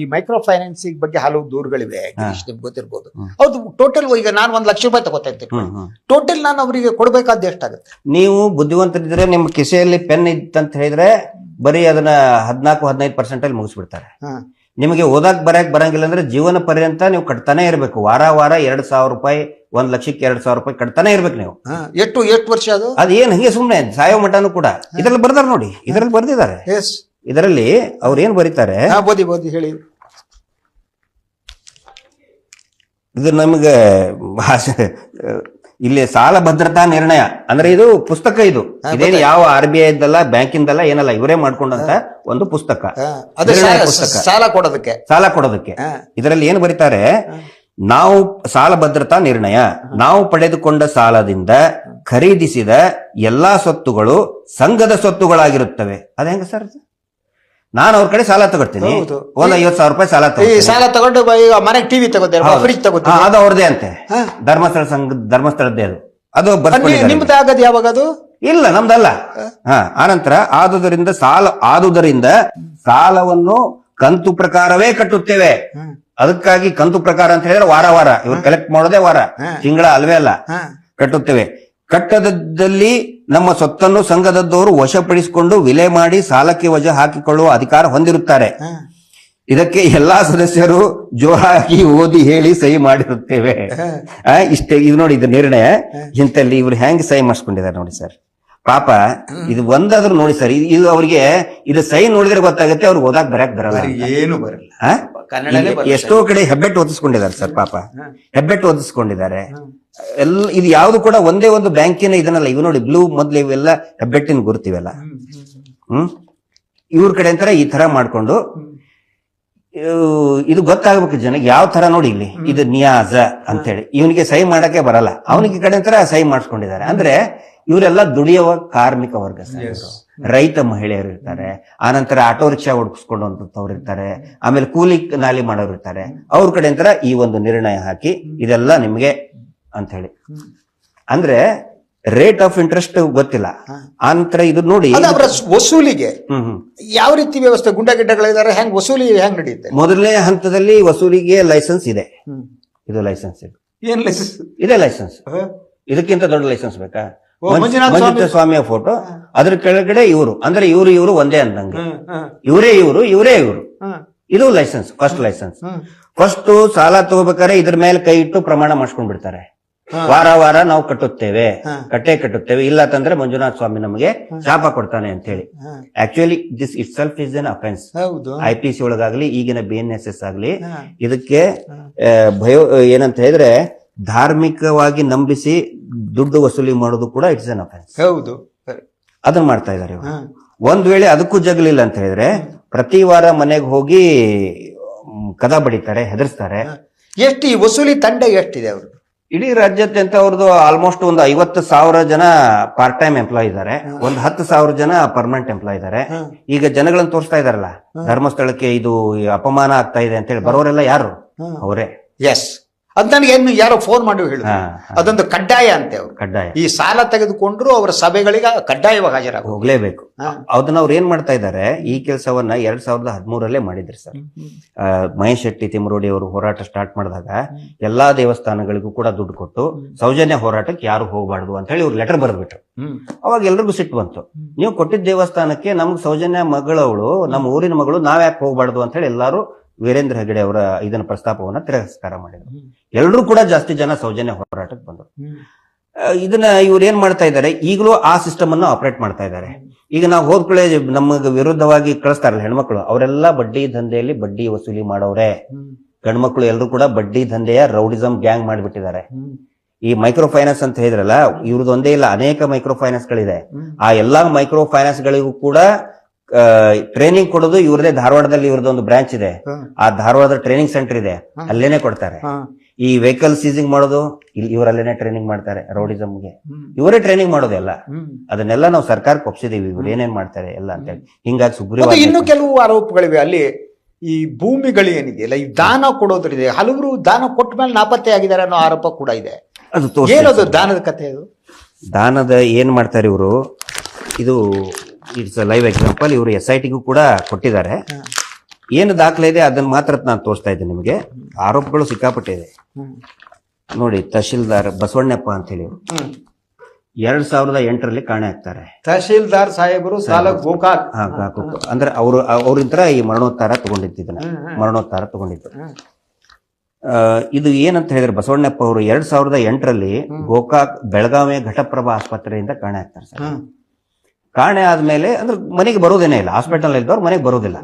ಈ micro financing ಬಗ್ಗೆ ಹಲವು ದೂರುಗಳಿವೆ ಗಿರೀಶ್ ನಿಮ್ಗೆ ಗೊತ್ತಿರ್ಬೋದು. ಹೌದು ಟೋಟಲ್ ಈಗ ನಾನು ಒಂದ್ ಲಕ್ಷ ರೂಪಾಯಿ ತಗೋತಾ ಇರ್ತೀನಿ. ಟೋಟಲ್ ನಾನು ಅವರಿಗೆ ಕೊಡಬೇಕಾದ ಎಷ್ಟಾಗುತ್ತೆ? ನೀವು ಬುದ್ಧಿವಂತರಿದ್ರೆ ನಿಮ್ಮ ಕಿಸೆಯಲ್ಲಿ ಪೆನ್ ಇತ್ತಂತ ಹೇಳಿದ್ರೆ ಬರೀ ಅದನ್ನ ಹದಿನಾಲ್ಕು ಹದಿನೈದು ಪರ್ಸೆಂಟ್ ಅಲ್ಲಿ ಮುಗಿಸ್ಬಿಡ್ತಾರೆ. ನಿಮಗೆ ಓದಾಕ್ ಬರಕ್ ಬರಂಗಿಲ್ಲ ಅಂದ್ರೆ ಜೀವನ ಪರ್ಯಂತ ನೀವು ಕಟ್ತಾನೆ ಇರಬೇಕು. ವಾರ ವಾರ ಎರಡ್ ಸಾವಿರ ರೂಪಾಯಿ ಒಂದ್ ಲಕ್ಷಕ್ಕೆ ಎರಡ್ ಸಾವಿರ ರೂಪಾಯಿ ಕಟ್ತಾನೆ ಇರ್ಬೇಕು ನೀವು. ಎಷ್ಟು ಎಷ್ಟು ವರ್ಷ ಅದು? ಅದ್ ಏನ್ ಹಂಗೆ ಸುಮ್ನೆ ಸಾಯೋ ಮಠನೂ ಕೂಡ. ಇದ್ರಲ್ಲಿ ಬರ್ದಾರ ನೋಡಿ ಇದ್ರಲ್ಲಿ ಬರ್ದಿದ್ದಾರೆ. ಎಸ್ ಇದರಲ್ಲಿ ಅವ್ರೇನು ಏನ್ ಬರೀತಾರೆ? ಹಾ ಬೋದಿ ಬೋದಿ ಹೇಳಿ. ಇದು ನಮಗೆ ಭಾಷೆ ಇಲ್ಲಿ ಸಾಲ ಭದ್ರತಾ ನಿರ್ಣಯ. ಅಂದ್ರೆ ಇದು ಪುಸ್ತಕ ಇದು. ಇದೇನು ಯಾವ ಆರ್ ಬಿ ಐ ಇದ್ದಲ್ಲ ಬ್ಯಾಂಕಿಂದಲ್ಲ ಏನಲ್ಲ ಇವರೇ ಮಾಡ್ಕೊಂಡಂತ ಒಂದು ಪುಸ್ತಕ. ಹಾ. ಅದು ನಿರ್ಣಯ ಸಾಲ- ಪುಸ್ತಕ. ಸಾಲ ಕೊಡೋದಕ್ಕೆ. ಸಾಲ ಕೊಡೋದಕ್ಕೆ. ಹಾ. ಇದರಲ್ಲಿ ಏನು ಬರೀತಾರೆ? ನಾವು ಸಾಲ ಭದ್ರತಾ ನಿರ್ಣಯ. ನಾವು ಪಡೆದುಕೊಂಡ ಸಾಲದಿಂದ ಖರೀದಿಸಿದ ಎಲ್ಲಾ ಸ್ವತ್ತುಗಳು ಸಂಘದ ಸ್ವತ್ತುಗಳಾಗಿರುತ್ತವೆ. ಅದ ಹೆಂಗ ಸರ್ ನಾನು ಅವ್ರ ಕಡೆ ಸಾಲ ತಗೊಳ್ತೀನಿ. ಒಂದ್ ಐವತ್ ಸಾವಿರ ರೂಪಾಯಿ ಸಾಲ ಈ ತಗೊಳ್ತೀನಿ. ಸಾಲ ತಗೊಂಡು ಬ- ಈಗ ಮನೆಗೆ ಟಿವಿ ತಗೋತೇವೆ ಹೌದು. ಫ್ರಿಜ್ ಹಾ, ಅದು ಅವ್ರದೇ ಅಂತೆ. ಧರ್ಮಸ್ಥಳ ಸಂಘ ಧರ್ಮಸ್ಥಳದ್ದೇ ಅದು. ಅದು ನಿಮ್ದು ಆಗದು ಯಾವಾಗ ಅದು? ಇಲ್ಲ ನಮ್ದಲ್ಲ. ಹಾ. ಆನಂತರ ಆದುದರಿಂದ ಸಾಲ ಆದುದರಿಂದ ಸಾಲವನ್ನು ಕಂತು ಪ್ರಕಾರವೇ ಕಟ್ಟುತ್ತೇವೆ. ಅದಕ್ಕಾಗಿ ಕಂತು ಪ್ರಕಾರ ಅಂತ ಹೇಳಿದ್ರೆ ವಾರ ವಾರ. ಇವ್ರು ಕಲೆಕ್ಟ್ ಮಾಡೋದೇ ವಾರ. ತಿಂಗಳ ಅಲ್ವೇ ಅಲ್ಲ. ಕಟ್ಟುತ್ತೇವೆ. ಕಟ್ಟದದಲ್ಲಿ ನಮ್ಮ ಸ್ವತ್ತನ್ನು ಸಂಘದದ್ದವರು ವಶಪಡಿಸಿಕೊಂಡು ವಿಲೆ ಮಾಡಿ ಸಾಲಕ್ಕೆ ವಜಾ ಹಾಕಿಕೊಳ್ಳುವ ಅಧಿಕಾರ ಹೊಂದಿರುತ್ತಾರೆ. ಇದಕ್ಕೆ ಎಲ್ಲಾ ಸದಸ್ಯರು ಜೋರಾಗಿ ಓದಿ ಹೇಳಿ ಸಹಿ ಮಾಡಿರುತ್ತೇವೆ. ಆ, ಇಷ್ಟೇ ಇದು ನೋಡಿ ಇದು ನಿರ್ಣಯ. ಇಂತಲ್ಲಿ ಇವ್ರು ಹೆಂಗ್ ಸಹಿ ಮಾಡಿಸ್ಕೊಂಡಿದ್ದಾರೆ ನೋಡಿ ಸರ್. ಪಾಪ ಇದು ಒಂದಾದ್ರೂ ನೋಡಿ ಸರ್ ಇದು- ಅವ್ರಿಗೆ ಇದು ಸಹಿ ನೋಡಿದ್ರೆ ಗೊತ್ತಾಗುತ್ತೆ ಅವ್ರಿಗೆ ಓದಾಕ್ ಬರಕ್ ಬರಲ್ಲ. ಏನು ಬರಲ್ಲ. ಎಷ್ಟೋ ಕಡೆ ಹೆಬ್ಬೆಟ್ಟು ಓದಿಸ್ಕೊಂಡಿದ್ದಾರೆ ಸರ್ ಪಾಪ. ಹೆಬ್ಬೆಟ್ಟು ಓದಿಸ್ಕೊಂಡಿದ್ದಾರೆ ಎಲ್ಲ ಇದು ಯಾವ್ದು ಕೂಡ ಒಂದೇ ಒಂದು ಬ್ಯಾಂಕಿನ ಇದನ್ನಲ್ಲ ಇವ್ ನೋಡಿ ಬ್ಲೂ ಮೊದ್ಲು ಇವೆಲ್ಲ ಹೆಬ್ಬೆಟ್ಟಿನ ಗುರುತಿವೆಲ್ಲ. ಹ್ಮ್ ಇವ್ರ ಕಡೆ ಅಂತಾರೆ ಈ ತರ ಮಾಡ್ಕೊಂಡು ಇದು ಗೊತ್ತಾಗ್ಬೇಕು ಜನಕ್ಕೆ ಯಾವ ತರ ನೋಡಿ ಇಲ್ಲಿ ಇದು ನಿಯಾಜ ಅಂತೇಳಿ. ಇವನಿಗೆ ಸಹಿ ಮಾಡಕ್ಕೆ ಬರಲ್ಲ. ಅವನಿಗೆ ಕಡೆ ಅಂತರ ಸಹಿ ಮಾಡಿಸ್ಕೊಂಡಿದ್ದಾರೆ. ಅಂದ್ರೆ ಇವರೆಲ್ಲ ದುಡಿಯುವ ಕಾರ್ಮಿಕ ವರ್ಗ ರೈತ ಮಹಿಳೆಯರು ಇರ್ತಾರೆ. ಆನಂತರ ಆಟೋ ರಿಕ್ಷಾ ಓಡಿಸ್ಕೊಂಡಂತವ್ರು ಇರ್ತಾರೆ. ಆಮೇಲೆ ಕೂಲಿ ನಾಲಿ ಮಾಡೋರು ಇರ್ತಾರೆ. ಅವ್ರ ಕಡೆ ಅಂತರ ಈ ಒಂದು ನಿರ್ಣಯ ಹಾಕಿ ಇದೆಲ್ಲ ನಿಮ್ಗೆ ಅಂತ ಹೇಳಿ ಅಂದ್ರೆ ರೇಟ್ ಆಫ್ ಇಂಟ್ರೆಸ್ಟ್ ಗೊತ್ತಿಲ್ಲ. ಆನಂತರ ಇದು ನೋಡಿ ಅವರ ವಸೂಲಿಗೆ. ಹ್ಮ್ ಹ್ಮ್. ಯಾವ ರೀತಿ ವ್ಯವಸ್ಥೆ ಗುಂಡಗಿಡ್ಡಗಳಿದ್ದಾರೆ ಹೆಂಗ್ ವಸೂಲಿ ಹೆಂಗ್ ನಡೆಯುತ್ತೆ? ಮೊದಲನೇ ಹಂತದಲ್ಲಿ ವಸೂಲಿಗೆ ಲೈಸೆನ್ಸ್ ಇದೆ. ಇದು ಲೈಸೆನ್ಸ್ ಇದೆ. ಏನ್ ಲೈಸೆನ್ಸ್ ಇದೆ ಲೈಸೆನ್ಸ್ ಇದಕ್ಕಿಂತ ದೊಡ್ಡ ಲೈಸೆನ್ಸ್ ಬೇಕಾ? ಮಂಜುನಾಥ ಸ್ವಾಮಿಯ ಫೋಟೋ ಅದ್ರ ಕೆಳಗಡೆ ಇವರು. ಅಂದ್ರೆ ಇವರು ಇವರು ಒಂದೇ ಅಂದಂಗೆ. ಇವರೇ ಇವರು ಇವರೇ ಇವರು. ಇದು ಲೈಸೆನ್ಸ್ ಫಸ್ಟ್ ಲೈಸೆನ್ಸ್ ಫಸ್ಟ್ ಸಾಲ ತಗೋಬೇಕಾದ್ರೆ ಇದ್ರ ಮೇಲೆ ಕೈ ಇಟ್ಟು ಪ್ರಮಾಣ ಮಾಡಿಸ್ಕೊಂಡ್ ಬಿಡ್ತಾರೆ ವಾರ ವಾರ ನಾವು ಕಟ್ಟುತ್ತೇವೆ. ಕಟ್ಟೆ ಕಟ್ಟುತ್ತೇವೆ. ಇಲ್ಲ ತಂದ್ರೆ ಮಂಜುನಾಥ ಸ್ವಾಮಿ ನಮಗೆ ಶಾಪ ಕೊಡ್ತಾನೆ ಅಂತ ಹೇಳಿ actually this itself is an offence I P C ಒಳಗಾಗ್ಲಿ ಈಗಿನ ಬಿ ಎನ್ ಎಸ್ ಎಸ್ ಆಗ್ಲಿ ಇದಕ್ಕೆ ಭಯೋ ಏನಂತ ಹೇಳಿದ್ರೆ ಧಾರ್ಮಿಕವಾಗಿ ನಂಬಿಸಿ ದುಡ್ಡು ವಸೂಲಿ ಮಾಡೋದು ಕೂಡ ಇಟ್ಸ್ ಎನ್ ಅಫೆನ್ಸ್ ಹೌದು. ಅದನ್ನ ಮಾಡ್ತಾ ಇದಾರೆ. ಒಂದ್ ವೇಳೆ ಅದಕ್ಕೂ ಜಗಲಿಲ್ಲ ಅಂತ ಹೇಳಿದ್ರೆ ಪ್ರತಿ ವಾರ ಮನೆಗೆ ಹೋಗಿ ಕದ ಬಡಿತಾರೆ ಹೆದರ್ಸ್ತಾರೆ. ಎಷ್ಟು ಈ ವಸೂಲಿ ತಂಡ ಎಷ್ಟಿದೆ ಅವರು ಇಡೀ ರಾಜ್ಯಾದ್ಯಂತ ಅವ್ರದ್ದು ಆಲ್ಮೋಸ್ಟ್ ಒಂದು ಐವತ್ತು ಸಾವಿರ ಜನ ಪಾರ್ಟ್ ಟೈಮ್ ಎಂಪ್ಲಾಯ್ ಇದ್ದಾರೆ. ಒಂದ್ ಹತ್ತು ಸಾವಿರ ಜನ ಪರ್ಮನೆಂಟ್ ಎಂಪ್ಲಾಯ್ ಇದ್ದಾರೆ. ಈಗ ಜನಗಳನ್ನ ತೋರಿಸ್ತಾ ಇದಾರಲ್ಲ ಧರ್ಮಸ್ಥಳಕ್ಕೆ ಇದು ಅಪಮಾನ ಆಗ್ತಾ ಇದೆ ಅಂತ ಹೇಳಿ ಬರೋರೆಲ್ಲ ಯಾರು? ಅವರೇ. ಎಸ್ ಅದ್ ನನಗೆ ಏನು ಯಾರೋ ಫೋನ್ ಮಾಡಿ ಹೇಳಿ ಅದೊಂದು ಕಡ್ಡಾಯ ಅಂತೆ ಅವರು. ಕಡ್ಡಾಯ. ಈ ಸಾಲ ತೆಗೆದುಕೊಂಡ್ರು ಅವರ ಸಭೆಗಳಿಗೆ ಕಡ್ಡಾಯವಾಗಿ ಹಾಜರಾಗ ಹೋಗ್ಲೇಬೇಕು. ಅದನ್ನ ಅವ್ರು ಏನ್ ಮಾಡ್ತಾ ಇದ್ದಾರೆ ಈ ಕೆಲಸವನ್ನ ಎರಡ್ ಸಾವಿರದ ಹದಿಮೂರಲ್ಲೇ ಮಾಡಿದ್ರು ಸರ್. ಮಹೇಶ್ ಶೆಟ್ಟಿ ತಿಮ್ಮರೋಡಿ ಅವರು ಹೋರಾಟ ಸ್ಟಾರ್ಟ್ ಮಾಡಿದಾಗ ಎಲ್ಲಾ ದೇವಸ್ಥಾನಗಳಿಗೂ ಕೂಡ ದುಡ್ಡು ಕೊಟ್ಟು ಸೌಜನ್ಯ ಹೋರಾಟಕ್ಕೆ ಯಾರು ಹೋಗಬಾರ್ದು ಅಂತ ಹೇಳಿ ಇವ್ರು ಲೆಟರ್ ಬರೆದ್ಬಿಟ್ರು. ಅವಾಗ ಎಲ್ರಿಗೂ ಸಿಟ್ಟು ಬಂತು. ನೀವು ಕೊಟ್ಟಿದ್ದ ದೇವಸ್ಥಾನಕ್ಕೆ ನಮ್ಗೆ ಸೌಜನ್ಯ ಮಗಳವಳು ನಮ್ಮ ಊರಿನ ಮಗಳು ನಾವ್ ಯಾಕೆ ಹೋಗಬಾರ್ದು ಅಂತ ಹೇಳಿ ಎಲ್ಲಾರು ವೀರೇಂದ್ರ ಹೆಗಡೆ ಅವರ ಇದನ್ನ ಪ್ರಸ್ತಾಪವನ್ನ ತಿರಸ್ಕಾರ ಮಾಡಿದ್ರು. ಎಲ್ಲರೂ ಕೂಡ ಜಾಸ್ತಿ ಜನ ಸೌಜನ್ಯ ಹೋರಾಟಕ್ಕೆ ಬಂದರು. ಇದನ್ನ ಇವ್ರು ಏನ್ ಮಾಡ್ತಾ ಇದ್ದಾರೆ ಈಗಲೂ ಆ ಸಿಸ್ಟಮ್ ಅನ್ನು ಆಪರೇಟ್ ಮಾಡ್ತಾ ಇದ್ದಾರೆ. ಈಗ ನಾವು ಹೋದ್ಕೊಳ್ಳೆ ನಮಗೆ ವಿರುದ್ಧವಾಗಿ ಕಳಿಸ್ತಾರಲ್ಲ ಹೆಣ್ಮಕ್ಳು ಅವರೆಲ್ಲ ಬಡ್ಡಿ ದಂಧೆಯಲ್ಲಿ ಬಡ್ಡಿ ವಸೂಲಿ ಮಾಡೋರೆ ಗಂಡ್ಮಕ್ಳು ಎಲ್ಲರೂ ಕೂಡ ಬಡ್ಡಿ ದಂಧೆಯ ರೌಡಿಸಮ್ ಗ್ಯಾಂಗ್ ಮಾಡಿಬಿಟ್ಟಿದ್ದಾರೆ. ಈ ಮೈಕ್ರೋ ಫೈನಾನ್ಸ್ ಅಂತ ಹೇಳಿದ್ರಲ್ಲ ಇವ್ರದ್ದು ಒಂದೇ ಇಲ್ಲ ಅನೇಕ ಮೈಕ್ರೋ ಫೈನಾನ್ಸ್ ಗಳಿದೆ ಆ ಎಲ್ಲಾ ಮೈಕ್ರೋ ಫೈನಾನ್ಸ್ ಗಳಿಗೂ ಕೂಡ ಟ್ರೈನಿಂಗ್ ಕೊಡೋದು ಇವ್ರದೇ ಧಾರವಾಡದಲ್ಲಿ ಇವ್ರದ್ದು ಒಂದು ಬ್ರಾಂಚ್ ಇದೆ. ಆ ಧಾರವಾಡದ ಟ್ರೈನಿಂಗ್ ಸೆಂಟರ್ ಇದೆ. ಅಲ್ಲೇನೆ ಕೊಡ್ತಾರೆ. ಈ ವೆಹಿಕಲ್ ಸೀಸಿಂಗ್ ಮಾಡೋದು ಇಲ್ಲಿ ಇವರಲ್ಲೇನೆ ಟ್ರೈನಿಂಗ್ ಮಾಡ್ತಾರೆ ರೋಡಿಸಮ್ಗೆ. ಇವರೇ ಟ್ರೈನಿಂಗ್ ಮಾಡೋದು ಎಲ್ಲ ಅದನ್ನೆಲ್ಲ ನಾವು ಸರ್ಕಾರಕ್ಕೆ ಒಪ್ಸಿದೀವಿ ಇವ್ರು ಏನೇನ್ ಮಾಡ್ತಾರೆ ಎಲ್ಲ ಅಂತ ಹೇಳಿ. ಹಿಂಗಾಗಿ ಸುಗ್ರೀವ ಇನ್ನು ಕೆಲವು ಆರೋಪಗಳಿವೆ. ಅಲ್ಲಿ ಈ ಭೂಮಿಗಳು ಏನಿದೆಯಲ್ಲ ಈ ದಾನ ಕೊಡೋದ್ರಿದೆ ಹಲವರು ದಾನ ಕೊಟ್ಟ ಮೇಲೆ ನಾಪತ್ತೆ ಆಗಿದ್ದಾರೆ ಅನ್ನೋ ಆರೋಪ ಕೂಡ ಇದೆ. ಅದು ಏನದು ದಾನದ ಕಥೆ ಅದು? ದಾನದ ಏನ್ ಮಾಡ್ತಾರೆ ಇವರು? ಇದು ಇಟ್ಸ್ ಲೈವ್ ಎಕ್ಸಾಂಪಲ್ ಇವರು ಎಸ್ ಐ ಟಿಗೂ ಕೂಡ ಕೊಟ್ಟಿದ್ದಾರೆ. ಏನು ದಾಖಲೆ ಇದೆ ಅದನ್ನ ಮಾತ್ರ ನಾನು ತೋರಿಸ್ತಾ ಇದ್ದೀನಿ ನಿಮಗೆ. ಆರೋಪಗಳು ಸಿಕ್ಕಾಪಟ್ಟೆ ಇದೆ ನೋಡಿ ತಹಶೀಲ್ದಾರ್ ಬಸವಣ್ಣಪ್ಪ ಅಂತ ಹೇಳಿ. ಎರಡ್ ಸಾವಿರದ ಎಂಟರಲ್ಲಿ ಕಾಣೆ ಆಗ್ತಾರೆ. ತಹಶೀಲ್ದಾರ್ ಸಾಹೇಬರು ಸಾಲ ಗೋಕಾಕ್. ಅಂದ್ರೆ ಅವರು ಅವ್ರಿಂತರ ಈ ಮರಣೋತ್ತಾರ ತಗೊಂಡಿದ್ದ ಮರಣೋತ್ತಾರ ತಗೊಂಡಿದ್ದು. ಇದು ಏನಂತ ಹೇಳಿದ್ರೆ ಬಸವಣ್ಣಪ್ಪ ಅವರು ಎರಡ್ ಸಾವಿರದ ಎಂಟರಲ್ಲಿ ಗೋಕಾಕ್ ಬೆಳಗಾವಿ ಘಟಪ್ರಭಾ ಆಸ್ಪತ್ರೆಯಿಂದ ಕಾಣೆ ಆಗ್ತಾರೆ ಸರ್. ಕಾಣೆ ಆದ್ಮೇಲೆ ಅಂದ್ರೆ ಮನೆಗೆ ಬರೋದೇನೆ ಇಲ್ಲ. ಹಾಸ್ಪಿಟಲ್ ಇದ್ದವ್ರು ಮನೆಗೆ ಬರೋದಿಲ್ಲ.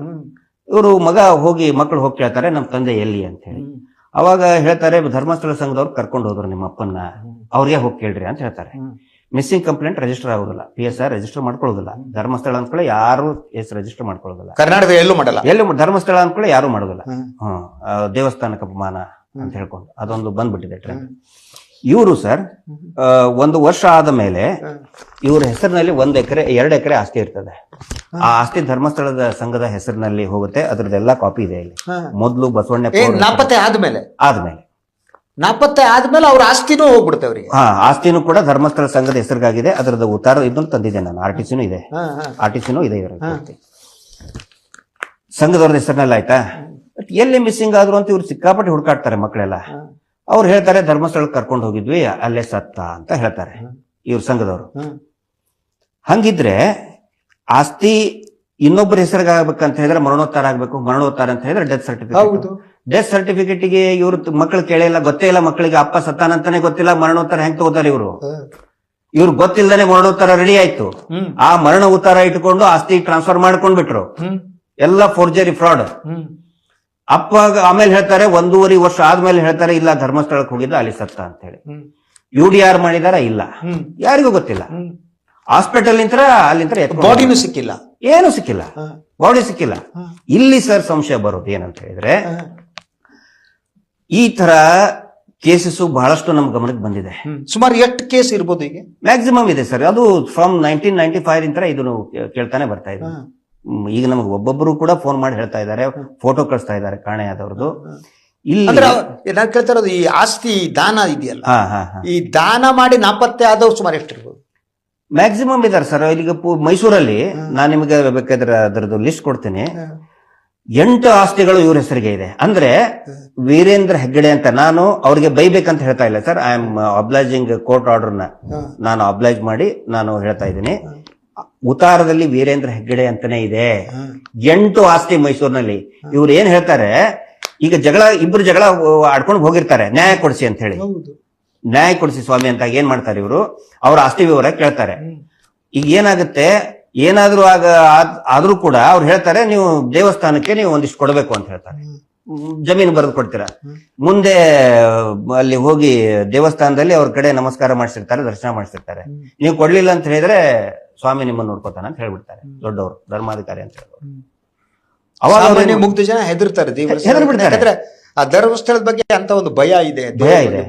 ಇವರು ಮಗ ಹೋಗಿ ಮಕ್ಕಳು ಹೋಗಿ ಕೇಳ್ತಾರೆ ನಮ್ಮ ತಂದೆ ಎಲ್ಲಿ? ಅಂತ ಹೇಳಿ. ಅವಾಗ ಹೇಳ್ತಾರೆ ಧರ್ಮಸ್ಥಳ ಸಂಘದವ್ರು ಕರ್ಕೊಂಡು ಹೋದ್ರು ನಿಮ್ಮ ಅಪ್ಪನ್ನ. ಅವ್ರಿಗೆ ಹೋಗಿ ಕೇಳ್ರಿ ಅಂತ ಹೇಳ್ತಾರೆ. ಮಿಸ್ಸಿಂಗ್ ಕಂಪ್ಲೇಂಟ್ ರಿಜಿಸ್ಟರ್ ಆಗೋದಿಲ್ಲ. ಪಿ ಎಸ್ ಆರ್ ರಿಜಿಸ್ಟರ್ ಮಾಡ್ಕೊಳ್ಳೋದಿಲ್ಲ. ಧರ್ಮಸ್ಥಳ ಅಂದ್ಕೊಳ್ಳಿ ಯಾರು ಎಸ್ ರಿಜಿಸ್ಟರ್ ಮಾಡ್ಕೊಳ್ಳೋದಿಲ್ಲ. ಕರ್ನಾಟಕ ಎಲ್ಲೂ ಮಾಡಲ್ಲ. ಎಲ್ಲಿ ಧರ್ಮಸ್ಥಳ ಅಂದ್ಕೊಳ್ಳಿ ಯಾರು ಮಾಡೋದಿಲ್ಲ. ಹ್ಮ್. ದೇವಸ್ಥಾನಕ್ಕೆ ಅಪಮಾನ ಅಂತ ಹೇಳ್ಕೊಂಡು. ಅದೊಂದು ಬಂದ್ಬಿಟ್ಟಿದೆ ಟ್ರೆಂಡ್ ಇವರು ಸರ್ ಒಂದು ವರ್ಷ ಆದ ಮೇಲೆ ಇವ್ರ ಹೆಸರಿನಲ್ಲಿ ಒಂದ್ ಎಕರೆ ಎರಡು ಎಕರೆ ಆಸ್ತಿ ಇರ್ತದೆ. ಆ ಆಸ್ತಿ ಧರ್ಮಸ್ಥಳದ ಸಂಘದ ಹೆಸರಿನಲ್ಲಿ ಹೋಗುತ್ತೆ ಅದ್ರದ್ದೆಲ್ಲ ಕಾಪಿ ಇದೆ ಇಲ್ಲಿ. ಮೊದಲು ಬಸವಣ್ಣ ನಾಪತ್ತೆ ಆದ್ಮೇಲೆ? ಆದ್ಮೇಲೆ. ನಾಪತ್ತೆ ಆದ್ಮೇಲೆ ಅವ್ರ ಆಸ್ತಿನೂ ಹೋಗ್ಬಿಡುತ್ತೆ ಅವರಿಗೆ. ಹಾ ಆಸ್ತಿನೂ ಕೂಡ ಧರ್ಮಸ್ಥಳ ಸಂಘದ ಹೆಸರಿಗಾಗಿದೆ ಅದರದ ಉತ್ತಾರ ಇದನ್ನು ತಂದಿದ್ದೆ ನಾನು ಆರ್ ಟಿ ಸಿನೂ ಇದೆ ಆರ್ ಟಿ ಸಿನೂ ಇದೆ ಇವ್ರ ಸಂಘದವ್ರದ ಹೆಸರಿನಲ್ಲಿ ಆಯ್ತಾ? ಎಲ್ಲಿ ಮಿಸ್ಸಿಂಗ್ ಆದ್ರು ಅಂತ ಇವ್ರು ಸಿಕ್ಕಾಪಟ್ಟೆ ಹುಡುಕಾಡ್ತಾರೆ ಮಕ್ಕಳೆಲ್ಲ. ಅವ್ರು ಹೇಳ್ತಾರೆ ಧರ್ಮಸ್ಥಳಕ್ಕೆ ಕರ್ಕೊಂಡು ಹೋಗಿದ್ವಿ ಅಲ್ಲೇ ಸತ್ತ ಅಂತ ಹೇಳ್ತಾರೆ ಇವ್ರ ಸಂಘದವರು. ಹಂಗಿದ್ರೆ ಆಸ್ತಿ ಇನ್ನೊಬ್ಬರ ಹೆಸರಿಗೆ ಅಂತ ಹೇಳಿದ್ರೆ ಮರಣೋತ್ತಾರ ಆಗ್ಬೇಕು ಮರಣೋತ್ತಾರ ಅಂತ ಹೇಳಿದ್ರೆ ಡೆತ್ ಸರ್ಟಿಫಿಕೇಟ್ ಡೆತ್ ಸರ್ಟಿಫಿಕೇಟ್ಗೆ ಇವ್ರು ಮಕ್ಕಳು ಕೇಳಿಲ್ಲ ಗೊತ್ತೇ ಇಲ್ಲ ಮಕ್ಕಳಿಗೆ ಅಪ್ಪ ಸತ್ತಾನಂತಾನೆ ಗೊತ್ತಿಲ್ಲ ಮರಣೋತ್ತರ ಹೆಂಗ್ ತಗೋತಾರೆ ಇವರು? ಇವ್ರು ಗೊತ್ತಿಲ್ಲದೆ ಮರಣೋತ್ತರ ರೆಡಿ ಆಯ್ತು. ಆ ಮರಣ ಉತ್ತರ ಇಟ್ಕೊಂಡು ಆಸ್ತಿ ಟ್ರಾನ್ಸ್ಫರ್ ಮಾಡ್ಕೊಂಡ್ಬಿಟ್ರು. ಎಲ್ಲ ಫೋರ್ಜರಿ ಫ್ರಾಡ್ ಅಪ್ಪ ಆಮೇಲೆ ಹೇಳ್ತಾರೆ ಒಂದೂವರೆ ವರ್ಷ ಆದ್ಮೇಲೆ ಹೇಳ್ತಾರೆ ಇಲ್ಲ ಧರ್ಮಸ್ಥಳಕ್ಕೆ ಹೋಗಿದ್ದ ಅಲ್ಲಿ ಸತ್ತ ಅಂತ ಹೇಳಿ ಯು ಡಿ ಆರ್ ಮಾಡಿದಾರ ಇಲ್ಲ. ಯಾರಿಗೂ ಗೊತ್ತಿಲ್ಲ. ಹಾಸ್ಪಿಟಲ್ ನಿಂತರ ಅಲ್ಲಿಂತ್ರ ಎತ್ಕೊಂಡು ಬಾಡಿನೂ ಸಿಕ್ಕಿಲ್ಲ. ಏನು ಸಿಕ್ಕಿಲ್ಲ. ಬಾಡಿ ಸಿಕ್ಕಿಲ್ಲ. ಇಲ್ಲಿ ಸರ್ ಸಂಶಯ ಬರೋದು ಏನಂತ ಹೇಳಿದ್ರೆ ಈ ತರ ಕೇಸಸ್ ಬಹಳಷ್ಟು ನಮ್ಮ ಗಮನಕ್ಕೆ ಬಂದಿದೆ. ಸುಮಾರು ಎಷ್ಟು ಕೇಸ್ ಇರ್ಬೋದು ಈಗ ಮ್ಯಾಕ್ಸಿಮಮ್ ಇದೆ ಸರ್. ಅದು ಫ್ರಮ್ ನೈನ್ಟೀನ್ ನೈನ್ಟಿ ಫೈವ್ ಇಂದ ಇದನ್ನು ಕೇಳ್ತಾನೆ ಬರ್ತಾ ಇದೆ ಈಗ ನಮಗೆ ಒಬ್ಬೊಬ್ಬರು ಕೂಡ ಫೋನ್ ಮಾಡಿ ಹೇಳ್ತಾ ಇದ್ದಾರೆ ಫೋಟೋ ಕಳಿಸ್ತಾ ಇದ್ದಾರೆ ಕಾಣೆಯಾದವ್ರದ್ದು ಇಲ್ಲಿ ಅಂದ್ರೆ ನಾನು ಕೇಳ್ತಾ ಇರೋದು ಈ ಆಸ್ತಿ ದಾನ ಇದೆಯಲ್ಲ? ಹಾ ಹಾ ಹಾ. ಈ ದಾನ ಮಾಡಿ ನಾಪತ್ತೆ ಆದವ್ರು ಸುಮಾರು ಎಷ್ಟಿರ್ಬೋದು? ಮ್ಯಾಕ್ಸಿಮಮ್ ಇದಾರೆ ಸರ್ ಇಲ್ಲಿಗೆ ಪು- ಮೈಸೂರಲ್ಲಿ ನಾನು ನಿಮಗೆ ಬೇಕಾದ್ರೆ ಅದರದ್ದು ಲಿಸ್ಟ್ ಕೊಡ್ತೀನಿ. ಎಂಟು ಆಸ್ತಿಗಳು ಇವ್ರ ಹೆಸರಿಗೆ ಇದೆ. ಅಂದ್ರೆ ವೀರೇಂದ್ರ ಹೆಗ್ಗಡೆ ಅಂತ ನಾನು ಅವ್ರಿಗೆ ಬೈಬೇಕಂತ ಹೇಳ್ತಾ ಇಲ್ಲ sir. I am obliging court ಆರ್ಡರ್ನ ನಾನು ಅಬ್ಲೈಜ್ ಮಾಡಿ ನಾನು ಹೇಳ್ತಾ ಇದ್ದೀನಿ. ಉತ್ತಾರದಲ್ಲಿ ವೀರೇಂದ್ರ ಹೆಗ್ಗಡೆ ಅಂತಾನೆ ಇದೆ. ಎಂಟು ಆಸ್ತಿ ಮೈಸೂರಿನಲ್ಲಿ. ಇವ್ರು ಏನ್ ಹೇಳ್ತಾರೆ ಈಗ ಜಗಳ ಇಬ್ರು ಜಗಳ ಆಡ್ಕೊಂಡು ಹೋಗಿರ್ತಾರೆ. ನ್ಯಾಯ ಕೊಡಿಸಿ ಅಂತ ಹೇಳಿ. ನ್ಯಾಯ ಕೊಡಿಸಿ ಸ್ವಾಮಿ ಅಂತ ಏನ್ ಮಾಡ್ತಾರೆ ಇವರು? ಅವ್ರ ಆಸ್ತಿ ವಿವರ ಕೇಳ್ತಾರೆ. ಈಗ ಏನಾಗುತ್ತೆ ಏನಾದ್ರೂ ಆಗ ಆದ್ರೂ ಕೂಡ ಅವ್ರು ಹೇಳ್ತಾರೆ ನೀವು ದೇವಸ್ಥಾನಕ್ಕೆ ನೀವು ಒಂದಿಷ್ಟು ಕೊಡಬೇಕು ಅಂತ ಹೇಳ್ತಾರೆ. ಜಮೀನು ಬರೆದು ಕೊಡ್ತೀರಾ? ಮುಂದೆ ಅಲ್ಲಿ ಹೋಗಿ ದೇವಸ್ಥಾನದಲ್ಲಿ ಅವ್ರ ಕಡೆ ನಮಸ್ಕಾರ ಮಾಡಿಸಿರ್ತಾರೆ ದರ್ಶನ ಮಾಡಿಸಿರ್ತಾರೆ. ನೀವು ಕೊಡ್ಲಿಲ್ಲ ಅಂತ ಹೇಳಿದ್ರೆ ಸ್ವಾಮಿ ನಿಮ್ಮನ್ನು ನೋಡ್ಕೋತಾನೆ ಅಂತ ಹೇಳ್ಬಿಡ್ತಾರೆ. ದೊಡ್ಡವರು ಧರ್ಮಾಧಿಕಾರಿ ಅಂತ ಹೇಳೋರು ಅವಾಗ ಮುಗ್ಧ ಜನ ಹೆದರ್ತಾರೆ. ಯಾಕಂದ್ರೆ ಆ ಧರ್ಮಸ್ಥಳದ ಬಗ್ಗೆ ಅಂತ ಒಂದು ಭಯ ಇದೆ ಭಯ ಇದೆ.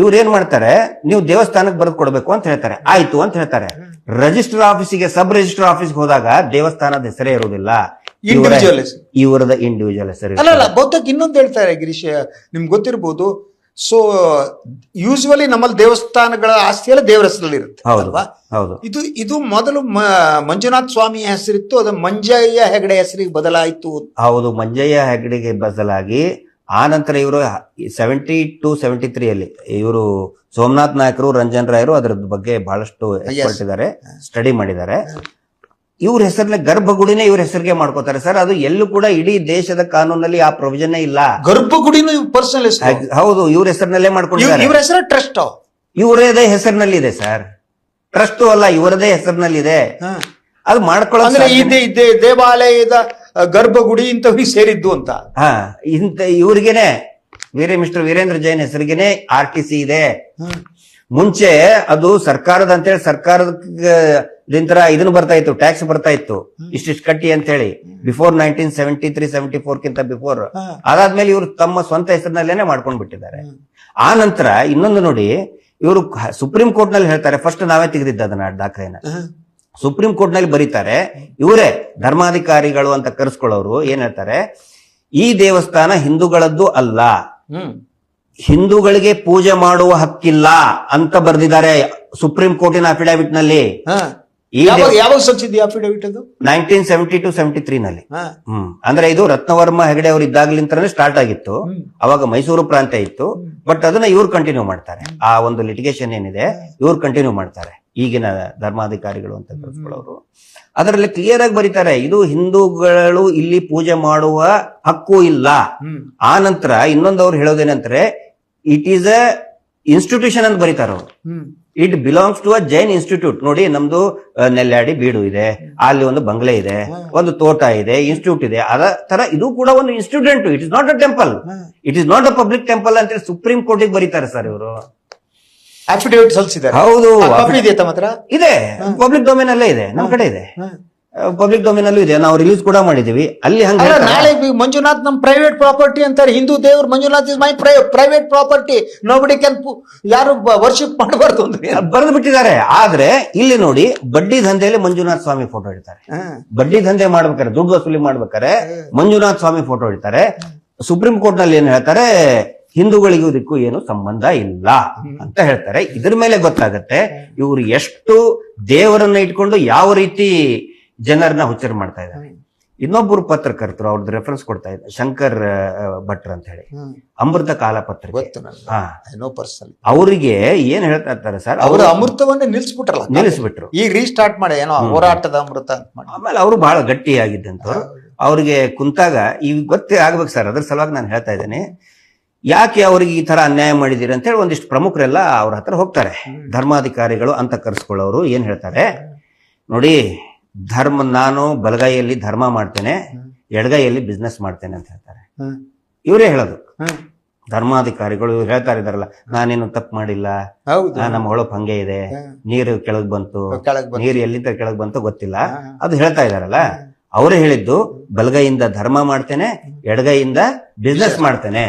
ಇವ್ರು ಏನ್ ಮಾಡ್ತಾರೆ? ನೀವು ದೇವಸ್ಥಾನಕ್ಕೆ ಬರೆದು ಕೊಡ್ಬೇಕು ಅಂತ ಹೇಳ್ತಾರೆ. ಆಯ್ತು ಅಂತ ಹೇಳ್ತಾರೆ. ರಿಜಿಸ್ಟರ್ ಆಫೀಸಿಗೆ ಸಬ್ ರಿಜಿಸ್ಟರ್ ಆಫೀಸ್ಗೆ ಹೋದಾಗ ದೇವಸ್ಥಾನದ ಹೆಸರೇ ಇರುವುದಿಲ್ಲ. ಇಂಡಿವಿಜುವಲ್. ಇವರದ ಇಂಡಿವಿಜುವಲ್ ಹೆಸರು ಅಲ್ಲ ಬೌದ್ಧಕ್ಕೆ ಇನ್ನೊಂದು ಹೇಳ್ತಾರೆ ಗಿರೀಶ್ ನಿಮ್ಗೆ ಗೊತ್ತಿರ್ಬೋದು ಸೊ ಯೂಶುವಲಿ ನಮ್ಮಲ್ಲಿ ದೇವಸ್ಥಾನಗಳ ಆಸ್ತಿ ಎಲ್ಲ ದೇವರ ಹೆಸರಲ್ಲಿ ಇರುತ್ತೆ ಹೌದು. ಅಲ್ವಾ ಇದು ಇದು ಮೊದಲು ಮಂಜುನಾಥ ಮಂಜುನಾಥ್ ಸ್ವಾಮಿ ಹೆಸರಿತ್ತು ಅದು ಮಂಜಯ್ಯ ಹೆಗಡೆ ಹೆಸರಿಗೆ ಬದಲಾಯಿತು. ಹೌದು ಮಂಜಯ್ಯ ಹೆಗಡೆಗೆ ಬದಲಾಗಿ ಆ ನಂತರ ಇವರು ಸೆವೆಂಟಿ ಟು ಸೆವೆಂಟಿ ತ್ರೀ ಅಲ್ಲಿ ಇವರು ಸೋಮನಾಥ್ ನಾಯಕರು ರಂಜನ್ ರಾಯರು ಅದರ ಬಗ್ಗೆ ಬಹಳಷ್ಟು ಎಕ್ಸ್ಪರ್ಟ್ ಇದ್ದಾರೆ ಸ್ಟಡಿ ಮಾಡಿದ್ದಾರೆ. ಇವ್ರ ಹೆಸರಿನ ಗರ್ಭಗುಡಿನೇ ಇವ್ರ ಹೆಸರಿಗೆ ಮಾಡ್ಕೋತಾರೆ. ಸರ್ ಅದು ಎಲ್ಲೂ ಕೂಡ ಇಡೀ ದೇಶದ ಕಾನೂನಲ್ಲಿ ಆ ಪ್ರೊವಿಜನ್ ಇಲ್ಲ. ಗರ್ಭಗುಡಿನೂ ಪರ್ಸನಲ್ ಹೌದು ಇವ್ರ ಹೆಸರಿನಲ್ಲೇ ಮಾಡ್ಕೊಂಡಿದ್ದಾರೆ. ಇವ್ರ ಹೆಸರು ಟ್ರಸ್ಟ್ ಇವರದೇ ಹೆಸರಿನಲ್ಲಿದೆ ಸರ್. ಟ್ರಸ್ಟ್ ಅಲ್ಲ ಇವರದೇ ಹೆಸರಿನಲ್ಲಿದೆ. ಅದು ಮಾಡ್ಕೊಳ್ಳೋ ಅಂದ್ರೆ ಈ ದೇ- ದೇ- ದೇವಾಲಯದ ಗರ್ಭಗುಡಿ ಇಂಥವ್ರಿಗೆ ಸೇರಿದ್ದು ಅಂತ. ಹಾ ಇಂತ ಇವ್ರಿಗೇನೆ ವೀರ ಮಿಸ್ಟರ್ ವೀರೇಂದ್ರ ಜೈನ್ ಹೆಸರಿಗೆನೆ ಆರ್ ಟಿ ಸಿ ಇದೆ. ಮುಂಚೆ ಅದು ಸರ್ಕಾರದ ಅಂತೇಳಿ ಸರ್ಕಾರದ ಇದನ್ನು ಬರ್ತಾ ಇತ್ತು ಟ್ಯಾಕ್ಸ್ ಬರ್ತಾ ಇತ್ತು. ಇಷ್ಟಿಷ್ಟು ಕಟ್ಟಿ ಅಂತ ಹೇಳಿ before nineteen seventy three seventy four ಕಿಂತ ಬಿಫೋರ್ ಅದಾದ್ಮೇಲೆ ಇವರು ತಮ್ಮ ಸ್ವಂತ ಹೆಸರಿನಲ್ಲೇನೆ ಮಾಡ್ಕೊಂಡ್ ಬಿಟ್ಟಿದ್ದಾರೆ. ಆ ನಂತರ ಇನ್ನೊಂದು ನೋಡಿ ಇವರು ಸುಪ್ರೀಂ ಕೋರ್ಟ್ನಲ್ಲಿ ಹೇಳ್ತಾರೆ ಫಸ್ಟ್ ನಾವೇ ತೆಗೆದಿದ್ದ ಅದನ್ನ ದಾಖಲೆನ. ಸುಪ್ರೀಂ ಕೋರ್ಟ್ನಲ್ಲಿ ಬರೀತಾರೆ ಇವರೇ ಧರ್ಮಾಧಿಕಾರಿಗಳು ಅಂತ ಕರೆಸ್ಕೊಳ್ಳೋರು ಏನ್ ಹೇಳ್ತಾರೆ ಈ ದೇವಸ್ಥಾನ ಹಿಂದೂಗಳದ್ದು ಅಲ್ಲ. ಹಿಂದೂಗಳಿಗೆ ಪೂಜೆ ಮಾಡುವ ಹಕ್ಕಿಲ್ಲ ಅಂತ ಬರೆದಿದ್ದಾರೆ ಸುಪ್ರೀಂ ಕೋರ್ಟಿನ ಅಫಿಡವಿಟ್ನಲ್ಲಿ. ಯಾವಾಗ ಯಾವಾಗ ಸಲ್ಲಿಸಿದ್ದಿ ಅಫಿಡವಿಟ್ ಅದು nineteen seventy two seventy three ನಲ್ಲಿ. ಹ್ಮ್. ಅಂದ್ರೆ ಇದು ರತ್ನವರ್ಮ ಹೆಗಡೆ ಅವರು ಇದ್ದಾಗ್ಲಿಂತಾನೆ ಸ್ಟಾರ್ಟ್ ಆಗಿತ್ತು. ಅವಾಗ ಮೈಸೂರು ಪ್ರಾಂತ್ಯ ಇತ್ತು. ಬಟ್ ಅದನ್ನ ಇವ್ರು ಕಂಟಿನ್ಯೂ ಮಾಡ್ತಾರೆ. ಆ ಒಂದು ಲಿಟಿಗೇಷನ್ ಏನಿದೆ ಇವ್ರು ಕಂಟಿನ್ಯೂ ಮಾಡ್ತಾರೆ. ಈಗಿನ ಧರ್ಮಾಧಿಕಾರಿಗಳು ಅಂತ ಕರೆಸ್ಕೊಳ್ಳೋರು ಅದರಲ್ಲಿ ಕ್ಲಿಯರ್ ಆಗಿ ಬರೀತಾರೆ ಇದು ಹಿಂದೂಗಳು ಇಲ್ಲಿ ಪೂಜೆ ಮಾಡುವ ಹಕ್ಕು ಇಲ್ಲ. ಆ ನಂತರ ಇನ್ನೊಂದು ಅವ್ರು ಹೇಳೋದೇನಂದ್ರೆ ಇಟ್ ಈಸ್ ಅ ಇನ್ಸ್ಟಿಟ್ಯೂಷನ್ ಅಂತ ಬರೀತಾರ ಅವ್ರು. It belongs to a Jain institute ನೋಡಿ ನಮ್ದು ನೆಲ್ಲಾಡಿ ಬೀಡು ಇದೆ. ಅಲ್ಲಿ ಒಂದು ಬಂಗ್ಲೆ ಇದೆ. ಒಂದು ತೋಟ ಇದೆ ಇನ್ಸ್ಟಿಟ್ಯೂಟ್ ಇದೆ. ಅದ ತರ ಇದು ಕೂಡ ಒಂದು institute it is not a temple it is not a public temple ಅಂತ ಸುಪ್ರೀಂ ಕೋರ್ಟಿಗೆ ಬರೀತಾರೆ ಸರ್ ಇವರು. ಅಫಿಡವಿಟ್ ಸಲ್ಲಿಸಿದ್ದಾರೆ. ಹೌದು. ಇದೆ. ಪಬ್ಲಿಕ್ ಡೊಮೇನ್ ಅಲ್ಲೇ ಇದೆ. ನಮ್ ಕಡೆ ಇದೆ. ಪಬ್ಲಿಕ್ ಡೊಮೇನ್ ಅಲ್ಲೂ ಇದೆ. ನಾವು ರಿಲೀಸ್ ಕೂಡ ಮಾಡಿದೀವಿ ಅಲ್ಲಿ ಹಂಗ ಅಲ್ಲ ನಾಳೆ ಮಂಜುನಾಥ್ ನಮ್ ಪ್ರೈವೇಟ್ ಪ್ರಾಪರ್ಟಿ ಅಂತಾರೆ. ಹಿಂದೂ ದೇವ್ರು Manjunath is my private property nobody can ಯಾರು ವರ್ಷಿಪ್ ಮಾಡಬಾರ್ದು ಅಂದ್ರೆ ಬರೆದು ಬಿಟ್ಟಿದ್ದಾರೆ ಆದ್ರೆ ಇಲ್ಲಿ ನೋಡಿ ಬಡ್ಡಿ ದಂಧೆಯಲ್ಲಿ ಮಂಜುನಾಥ್ ಸ್ವಾಮಿ ಫೋಟೋ ಇಡ್ತಾರೆ. ಬಡ್ಡಿ ದಂಧೆ ಮಾಡ್ಬೇಕಾರೆ ದುಡ್ಡು ವಸೂಲಿ ಮಾಡ್ಬೇಕಾರೆ ಮಂಜುನಾಥ್ ಸ್ವಾಮಿ ಫೋಟೋ ಇಡ್ತಾರೆ. ಸುಪ್ರೀಂ ಕೋರ್ಟ್ನಲ್ಲಿ ಏನ್ ಹೇಳ್ತಾರೆ? ಹಿಂದೂಗಳಿಗೂ ಇದಕ್ಕೂ ಏನು ಸಂಬಂಧ ಇಲ್ಲ ಅಂತ ಹೇಳ್ತಾರೆ. ಇದ್ರ ಮೇಲೆ ಗೊತ್ತಾಗತ್ತೆ. ಇವರು ಎಷ್ಟು ದೇವರನ್ನ ಇಟ್ಕೊಂಡು ಯಾವ ರೀತಿ ಜನರನ್ನ ಹುಚ್ಚರ್ ಮಾಡ್ತಾ ಇದ್ದಾರೆ. ಇನ್ನೊಬ್ಬರು ಪತ್ರಕರ್ತರು ಅವ್ರದ್ದು ರೆಫರೆನ್ಸ್ ಕೊಡ್ತಾ ಇದ್ದಾರೆ. ಶಂಕರ್ ಭಟ್ರ ಅಂತ ಹೇಳಿ. ಅಮೃತ ಕಾಲ ಪರ್ಸನ್ ಅವರಿಗೆ ಏನ್ ಹೇಳ್ತಾ ಇರ್ತಾರೆ ಸರ್ ಅವರು ಅಮೃತವನ್ನ ನಿಲ್ಸ್ಬಿಟ್ರಲ್ಲ. ನಿಲ್ಲಿಸ್ಬಿಟ್ರು ಈಗ ರೀಸ್ಟಾರ್ಟ್ ಮಾಡಿ ಏನೋ ಹೋರಾಟದ ಅಮೃತ ಅಂತ ಮಾಡಿ. ಆಮೇಲೆ ಅವರು ಬಹಳ ಗಟ್ಟಿಯಾಗಿದ್ದಂತವ್ರು ಅವ್ರಿಗೆ ಕುಂತಾಗ ಈಗ ಗೊತ್ತೇ ಆಗ್ಬೇಕು ಸರ್ ಅದ್ರ ಸಲುವಾಗಿ ನಾನು ಹೇಳ್ತಾ ಇದ್ದೇನೆ. ಯಾಕೆ ಅವ್ರಿಗೆ ಈ ತರ ಅನ್ಯಾಯ ಮಾಡಿದಿರಿ ಅಂತ ಹೇಳಿ ಒಂದಿಷ್ಟು ಪ್ರಮುಖರೆಲ್ಲ ಅವ್ರ ಹತ್ರ ಹೋಗ್ತಾರೆ. ಧರ್ಮಾಧಿಕಾರಿಗಳು ಅಂತ ಕರೆಸ್ಕೊಳ್ಳೋರು ಏನ್ ಹೇಳ್ತಾರೆ? ನೋಡಿ ಧರ್ಮ ನಾನು ಬಲಗೈಯಲ್ಲಿ ಧರ್ಮ ಮಾಡ್ತೇನೆ ಎಡಗೈಯಲ್ಲಿ ಬಿಸ್ನೆಸ್ ಮಾಡ್ತೇನೆ ಅಂತ ಹೇಳ್ತಾರೆ. ಇವರೇ ಹೇಳೋದು. ಧರ್ಮಾಧಿಕಾರಿಗಳು ಹೇಳ್ತಾರೆ ಹೇಳ್ತಾ ಇದಾರಲ್ಲ ನಾನೇನು ತಪ್ಪು ಮಾಡಿಲ್ಲ? ನಮ್ಮ ಹೊಳಪ್ ಹಂಗೆ ಇದೆ. ನೀರು ಕೆಳಗ್ ಬಂತು. ಕೆಳಗ್ ಬಂತು. ನೀರು ಎಲ್ಲಿಂದ ಕೆಳಗ್ ಬಂತು ಗೊತ್ತಿಲ್ಲ. ಅದು ಹೇಳ್ತಾ ಇದಾರಲ್ಲ ಅವರೇ ಹೇಳಿದ್ದು ಬಲಗೈಯಿಂದ ಧರ್ಮ ಮಾಡ್ತೇನೆ ಎಡಗೈಯಿಂದ ಬಿಸ್ನೆಸ್ ಮಾಡ್ತೇನೆ.